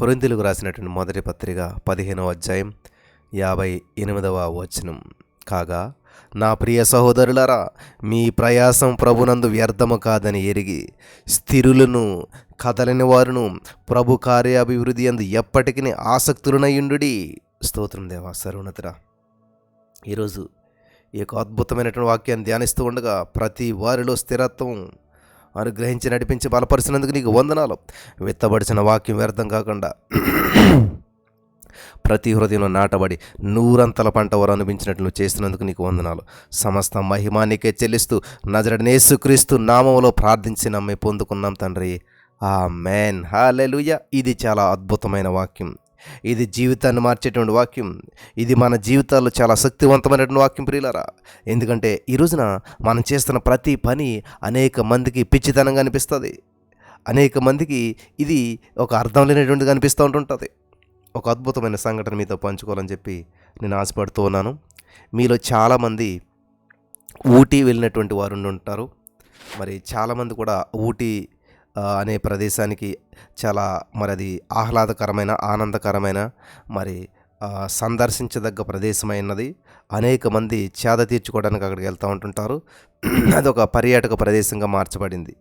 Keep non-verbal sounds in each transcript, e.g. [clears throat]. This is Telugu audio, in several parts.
కొరింతలకు రాసినటువంటి మొదటి పత్రిక పదిహేనవ అధ్యాయం యాభై ఎనిమిదవ వచనం. కాగా నా ప్రియ సహోదరులరా మీ ప్రయాసం ప్రభునందు వ్యర్థము కాదని ఎరిగి స్థిరులను కదలని వారును ప్రభు కార్యాభివృద్ధి అందు ఎప్పటికీ ఆసక్తులనయుండుడి. స్తోత్రం దేవా సర్వోన్నతురా ఈరోజు ఈ యొక్క అద్భుతమైనటువంటి వాక్యాన్ని ధ్యానిస్తూ ఉండగా ప్రతి వారిలో స్థిరత్వం అనుగ్రహించి నడిపించి బలపరిచినందుకు నీకు వందనాలు. విత్తబడిచిన వాక్యం వ్యర్థం కాకుండా [clears throat] ప్రతి హృదయంలో నాటబడి నూరంతల పంట వారు అనిపించినట్లు నువ్వు చేస్తున్నందుకు నీకు వందనాలు. సమస్త మహిమానికే చెల్లిస్తూ నజరడనేసుక్రీస్తు నామంలో ప్రార్థించి నమ్మి పొందుకున్నాం తండ్రి. ఆ మేన్ హాలెలుయ. ఇది చాలా అద్భుతమైన వాక్యం. ఇది జీవితాన్ని మార్చేటువంటి వాక్యం. ఇది మన జీవితాల్లో చాలా శక్తివంతమైనటువంటి వాక్యం ప్రియులరా. ఎందుకంటే ఈ రోజున మనం చేస్తున్న ప్రతి పని అనేక మందికి పిచ్చితనంగా అనిపిస్తుంది. అనేక మందికి ఇది ఒక అర్థం లేనటువంటిది అనిపిస్తూ ఉంటుంటుంది. ఒక అద్భుతమైన సంఘటన మీతో పంచుకోవాలని చెప్పి నేను ఆశపడుతూ ఉన్నాను. మీలో చాలామంది ఊటీ వెళ్ళినటువంటి వారు ఉంటారు మరి చాలామంది కూడా ఊటీ అనే ప్రదేశానికి చాలా మరి అది ఆహ్లాదకరమైన ఆనందకరమైన మరి సందర్శించదగ్గ ప్రదేశమైనది అనేక మంది చేద తీర్చుకోవడానికి అక్కడికి వెళ్తూ ఉంటుంటారు. [clears throat] అది ఒక పర్యాటక ప్రదేశంగా మార్చబడింది.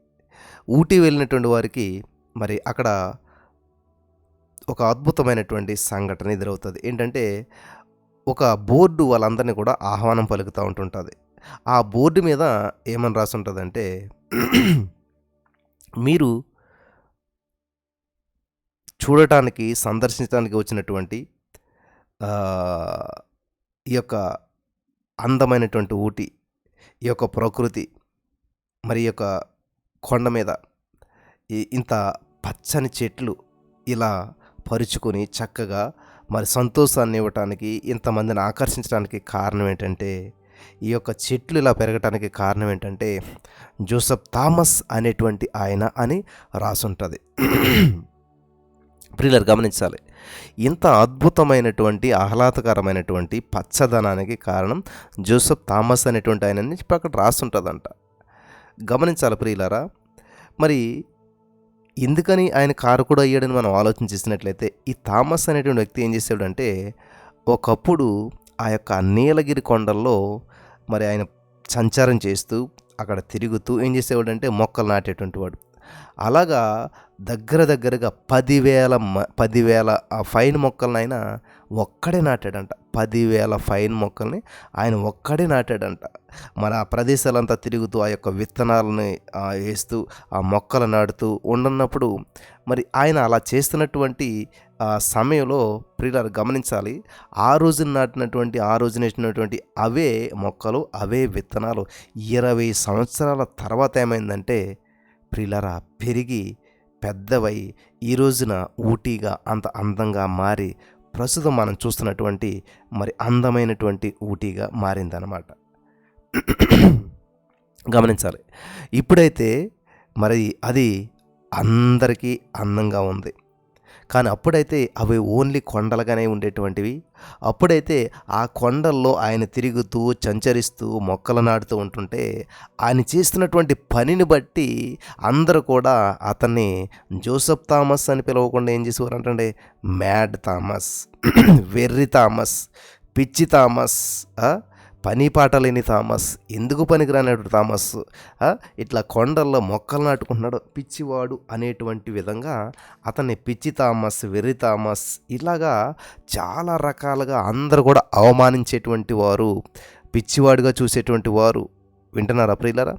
ఊటీ వెళ్ళినటువంటి వారికి మరి అక్కడ ఒక అద్భుతమైనటువంటి సంఘటన ఎదురవుతుంది. ఏంటంటే ఒక బోర్డు వాళ్ళందరినీ కూడా ఆహ్వానం పలుకుతూ ఉంటుంటుంది. ఆ బోర్డు మీద ఏమని రాసి ఉంటుందంటే [clears throat] మీరు చూడటానికి సందర్శించడానికి వచ్చినటువంటి ఈ యొక్క అందమైనటువంటి ఊటి ఈ యొక్క ప్రకృతి మరి యొక్క కొండ మీద ఈ ఇంత పచ్చని చెట్లు ఇలా పరుచుకొని చక్కగా మరి సంతోషాన్ని ఇవ్వటానికి ఇంతమందిని ఆకర్షించడానికి కారణం ఏంటంటే ఈ యొక్క చెట్లు ఇలా పెరగటానికి కారణం ఏంటంటే జోసఫ్ థామస్ అనేటువంటి ఆయన అని రాసుంటుంది. ప్రియులర్ గమనించాలి. ఇంత అద్భుతమైనటువంటి ఆహ్లాదకరమైనటువంటి పచ్చదనానికి కారణం జోసఫ్ థామస్ అనేటువంటి ఆయనని అక్కడ రాసుంటుందంట. గమనించాలి ప్రియులరా మరి ఎందుకని ఆయన కారు కూడా అయ్యాడని మనం ఆలోచన చేసినట్లయితే ఈ థామస్ అనేటువంటి వ్యక్తి ఏం చేశాడంటే ఒకప్పుడు ఆ యొక్క నీలగిరి కొండల్లో మరి ఆయన సంచారం చేస్తూ అక్కడ తిరుగుతూ ఏం చేసేవాడంటే మొక్కలు నాటేటువంటి వాడు. అలాగా దగ్గర దగ్గరగా పదివేల మ పదివేల ఫైన్ మొక్కలను ఆయన ఒక్కడే నాటాడంట. పదివేల ఫైన్ మొక్కల్ని ఆయన ఒక్కడే నాటాడంట. మరి ఆ ప్రదేశాలంతా తిరుగుతూ ఆ యొక్క విత్తనాలని వేస్తూ ఆ మొక్కలు నాటుతూ ఉండన్నప్పుడు మరి ఆయన అలా చేస్తున్నటువంటి సమయంలో ప్రియులారు గమనించాలి. ఆ రోజు నాటినటువంటి ఆ రోజు నేసినటువంటి అవే మొక్కలు అవే విత్తనాలు ఇరవై సంవత్సరాల తర్వాత ఏమైందంటే ప్రియులరా పెరిగి పెద్దవై ఈ రోజున ఊటీగా అంత అందంగా మారి ప్రస్తుతం మనం చూస్తున్నటువంటి మరి అందమైనటువంటి ఊటీగా మారిందనమాట గమనించాలి. ఇప్పుడైతే మరి అది అందరికీ అందంగా ఉంది. కానీ అప్పుడైతే అవి ఓన్లీ కొండలుగానే ఉండేటువంటివి. అప్పుడైతే ఆ కొండల్లో ఆయన తిరుగుతూ సంచరిస్తూ మొక్కలు నాటుతూ ఉంటుంటే ఆయన చేస్తున్నటువంటి పనిని బట్టి అందరూ కూడా అతన్ని జోసఫ్ థామస్ అని పిలవకుండా ఏం చేసేవారు అంటే మ్యాడ్ థామస్ వెర్రి థామస్ పిచ్చి థామస్ పని పాట లేని థామస్ ఎందుకు పనికిరానటువంటి థామస్? ఇట్లా కొండల్లో మొక్కలు నాటుకుంటున్నాడు పిచ్చివాడు అనేటువంటి విధంగా అతన్ని పిచ్చి థామస్ వెర్రి థామస్ ఇలాగా చాలా రకాలుగా అందరూ కూడా అవమానించేటువంటి వారు పిచ్చివాడుగా చూసేటువంటి వారు. వింటున్నారా ప్రియులరా?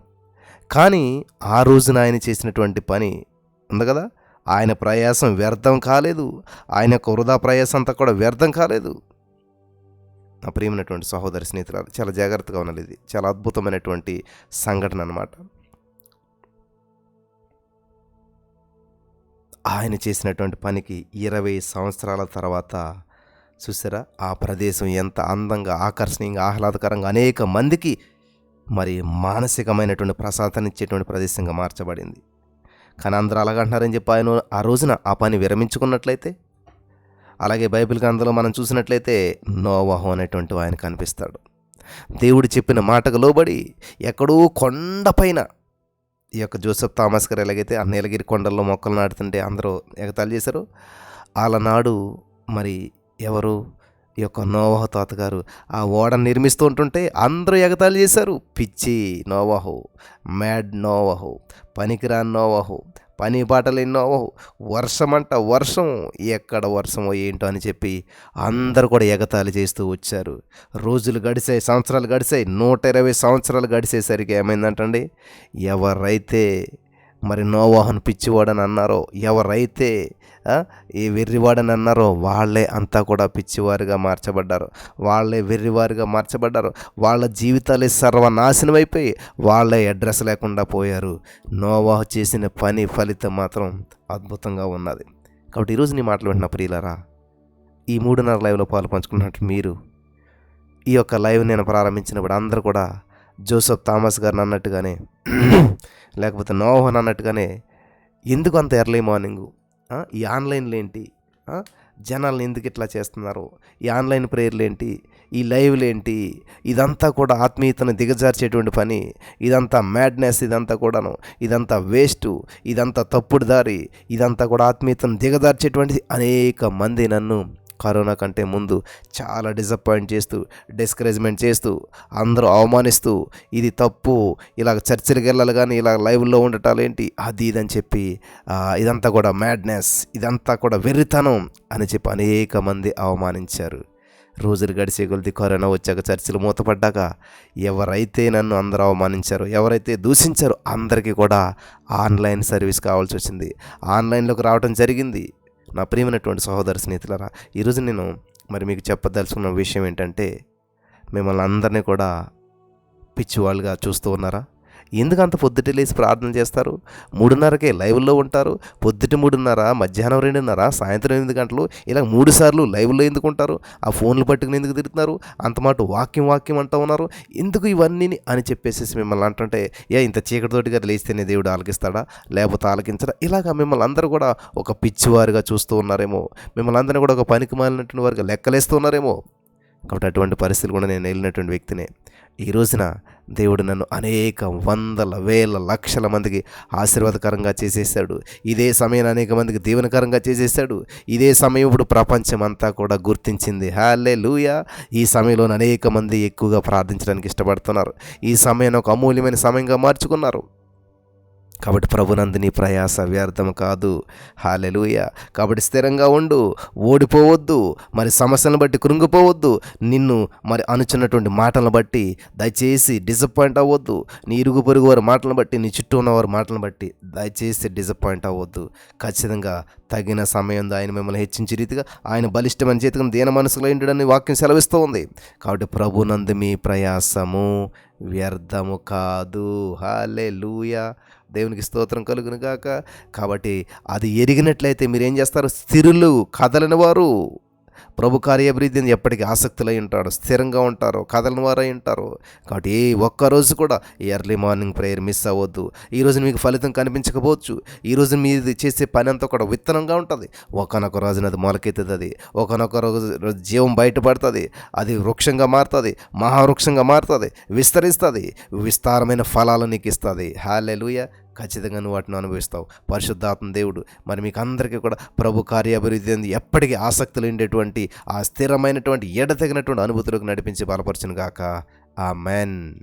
కానీ ఆ రోజున ఆయన చేసినటువంటి పని ఉంది కదా? ఆయన ప్రయాసం వ్యర్థం కాలేదు. ఆయన యొక్క వృధా ప్రయాసం అంతా కూడా వ్యర్థం కాలేదు. నా ప్రియమైనటువంటి సహోదరి స్నేహితురాలు. చాలా జాగ్రత్తగా ఉండాలి ఇది. చాలా అద్భుతమైనటువంటి సంఘటన అనమాట ఆయన చేసినటువంటి పనికి ఇరవై సంవత్సరాల తర్వాత చూసారా? ఆ ప్రదేశం ఎంత అందంగా ఆకర్షణీయంగా ఆహ్లాదకరంగా అనేక మందికి మరి మానసికమైనటువంటి ప్రశాంతాన్ని ఇచ్చేటువంటి ప్రదేశంగా మార్చబడింది. కానీ అందరూ అలాగంటున్నారని చెప్పి ఆయన ఆ రోజున ఆ పని విరమించుకున్నట్లయితే అలాగే బైబిల్ గ్రంథంలో మనం చూసినట్లయితే నోవాహు అనేటువంటి ఆయన కనిపిస్తాడు. దేవుడు చెప్పిన మాటకు లోబడి ఎక్కడో కొండపైన ఈ యొక్క జోసెఫ్ థామస్ గారు ఎలాగైతే ఆ నీలగిరి కొండల్లో మొక్కలు నాటుతుంటే అందరూ ఎగతాళి చేశారు నాడు మరి ఎవరు? ఈ యొక్క నోవాహు తాతగారు. ఆ ఓడ నిర్మిస్తూ ఉంటుంటే అందరూ ఎగతాళి చేశారు. పిచ్చి నోవాహు మ్యాడ్ నోవాహు పనికిరాన్ నోవాహు పని పాటలు ఎన్నో వర్షం అంట వర్షం ఎక్కడ వర్షమో ఏంటో అని చెప్పి అందరూ కూడా ఎగతాళి చేస్తూ వచ్చారు. రోజులు గడిచాయి సంవత్సరాలు గడిచాయి నూట ఇరవై సంవత్సరాలు గడిచేసరికి ఏమైందంటండి? ఎవరైతే మరి నోవాహన్ పిచ్చివాడని అన్నారో ఎవరైతే ఈ వెర్రివాడని అన్నారో వాళ్ళే అంతా కూడా పిచ్చివారిగా మార్చబడ్డారు. వాళ్ళే వెర్రివారిగా మార్చబడ్డారు. వాళ్ళ జీవితాలే సర్వనాశనం అయిపోయి వాళ్ళే అడ్రస్ లేకుండా పోయారు. నోవాహు చేసిన పని ఫలితం మాత్రం అద్భుతంగా ఉన్నది. కాబట్టి ఈరోజు నీ మాటలు వింటున్న ప్రియులరా ఈ మూడున్నర లైవ్లో పాలు పంచుకున్నట్టు మీరు ఈ యొక్క లైవ్ నేను ప్రారంభించినప్పుడు అందరూ కూడా జోసఫ్ థామస్ గారిని అన్నట్టుగానే [clears throat] లేకపోతే నోహన్ అన్నట్టుగానే ఎందుకు అంత ఎర్లీ మార్నింగు? ఈ ఆన్లైన్లు ఏంటి? ఆ, ఎందుకు ఇట్లా చేస్తున్నారు? ఈ ఆన్లైన్ ప్రేయర్లు ఏంటి? ఈ లైవ్లు ఏంటి? ఇదంతా కూడా ఆత్మీయతను దిగజార్చేటువంటి పని. ఇదంతా మ్యాడ్నెస్ ఇదంతా కూడాను. ఇదంతా వేస్ట్ ఇదంతా తప్పుడు దారి. ఇదంతా కూడా ఆత్మీయతను దిగజార్చేటువంటి అనేక మంది నన్ను కరోనా కంటే ముందు చాలా డిసప్పాయింట్ చేస్తూ డిస్కరేజ్మెంట్ చేస్తూ అందరూ అవమానిస్తూ ఇది తప్పు ఇలాగ చర్చలకు వెళ్ళాలి కానీ ఇలా లైవ్లో ఉండటాలు ఏంటి? అది ఇది అని చెప్పి ఇదంతా కూడా మ్యాడ్నెస్ ఇదంతా కూడా వెర్రితనం అని చెప్పి అనేక మంది అవమానించారు. రోజులు గడిచే కొలిది కరోనా వచ్చాక చర్చలు మూతపడ్డాక ఎవరైతే నన్ను అందరూ అవమానించారో ఎవరైతే దూషించారో అందరికీ కూడా ఆన్లైన్ సర్వీస్ కావాల్సి వచ్చింది. ఆన్లైన్లోకి రావడం జరిగింది. నా ప్రియమైనటువంటి సహోదర స్నేహితులరా ఈరోజు నేను మరి మీకు చెప్పదలుచుకున్న విషయం ఏంటంటే మిమ్మల్ని అందరినీ కూడా పిచ్చివాళ్ళుగా చూస్తూ ఉన్నారా? ఎందుకు అంత పొద్దుటే లేచి ప్రార్థన చేస్తారు? మూడున్నరకే లైవ్లో ఉంటారు. పొద్దుట మూడున్నర మధ్యాహ్నం రెండున్నర సాయంత్రం ఎనిమిది గంటలు ఇలా మూడు సార్లు లైవ్లో ఎందుకు ఉంటారు ఆ ఫోన్లు పట్టుకుని ఎందుకు తిరుగుతున్నారు? అంతమాట వాక్యం వాక్యం అంటూ ఉన్నారు. ఎందుకు ఇవన్నీ అని చెప్పేసి మిమ్మల్ని అంటుంటే ఏ ఇంత చీకటితోటి చీకటితోటిగా లేస్తేనే దేవుడు ఆలకిస్తాడా? లేకపోతే ఆలకించడా? ఇలాగ మిమ్మల్ని అందరూ కూడా ఒక పిచ్చివారుగా చూస్తూ ఉన్నారేమో. మిమ్మల్ని అందరినీ కూడా ఒక పనికి మాలినటువంటి వారుగా లెక్కలేస్తూ ఉన్నారేమో. కాబట్టి అటువంటి పరిస్థితులు కూడా నేను వెళ్ళినటువంటి వ్యక్తినే. ఈ రోజున దేవుడు నన్ను అనేక వందల వేల లక్షల మందికి ఆశీర్వాదకరంగా చేసేసాడు ఇదే సమయం అనేక మందికి దీవెనకరంగా చేసేసాడు ఇదే సమయం ఇప్పుడు ప్రపంచం అంతా కూడా గుర్తించింది. హాలే లూయా ఈ సమయంలో అనేక మంది ఎక్కువగా ప్రార్థించడానికి ఇష్టపడుతున్నారు. ఈ సమయాన్ని ఒక అమూల్యమైన సమయంగా మార్చుకున్నారు. కాబట్టి ప్రభునందు నీ ప్రయాస వ్యర్థం కాదు. హాలెలూయ కాబట్టి స్థిరంగా ఉండు. ఓడిపోవద్దు. మరి సమస్యలను బట్టి కృంగిపోవద్దు. నిన్ను మరి అనుచున్నటువంటి మాటలను బట్టి దయచేసి డిసప్పాయింట్ అవ్వద్దు. నీ ఇరుగు పొరుగు వారి మాటలను బట్టి నీ చుట్టూ ఉన్న వారి మాటలను బట్టి దయచేసి డిసప్పాయింట్ అవ్వద్దు. ఖచ్చితంగా తగిన సమయంలో ఆయన మిమ్మల్ని హెచ్చించే రీతిగా ఆయన బలిష్టమైన చేతికి దీన మనసులో ఉండడని వాక్యం సెలవిస్తూ ఉంది కాబట్టి ప్రభునందు మీ ప్రయాసము వ్యర్థము కాదు. హాలే లూయా దేవునికి స్తోత్రం కలుగును గాక. కాబట్టి అది ఎరిగినట్లయితే మీరు ఏం చేస్తారు? స్థిరులు కదలని వారు ప్రభు కార్యాభివృద్ధిని ఎప్పటికీ ఆసక్తులై ఉంటాడు స్థిరంగా ఉంటారు కథలను వారై ఉంటారు. కాబట్టి ఏ ఒక్కరోజు కూడా ఎర్లీ మార్నింగ్ ప్రేయర్ మిస్ అవ్వద్దు. ఈ మీకు ఫలితం కనిపించకపోవచ్చు. ఈ రోజు మీరు చేసే పని అంతా కూడా విత్తనంగా ఉంటుంది. ఒకనొక రోజున అది మొలకెత్తుతుంది. అది ఒకనొక రోజు రోజు జీవం బయటపడుతుంది. అది వృక్షంగా మారుతుంది. మహావృక్షంగా మారుతుంది. విస్తరిస్తుంది. విస్తారమైన ఫలాలు నీకు ఇస్తుంది. హాలెలుయ ఖచ్చితంగా నువ్వు వాటిని అనుభవిస్తావు. పరిశుద్ధాత్మ దేవుడు. మరి మీకు అందరికీ కూడా ప్రభు కార్యాభివృద్ధి అంది. ఎప్పటికీ ఆసక్తులు ఉండేటువంటి ఆ స్థిరమైనటువంటి ఎడతగినటువంటి అనుభూతులకు నడిపించి బలపరచును గాక. ఆ మెన్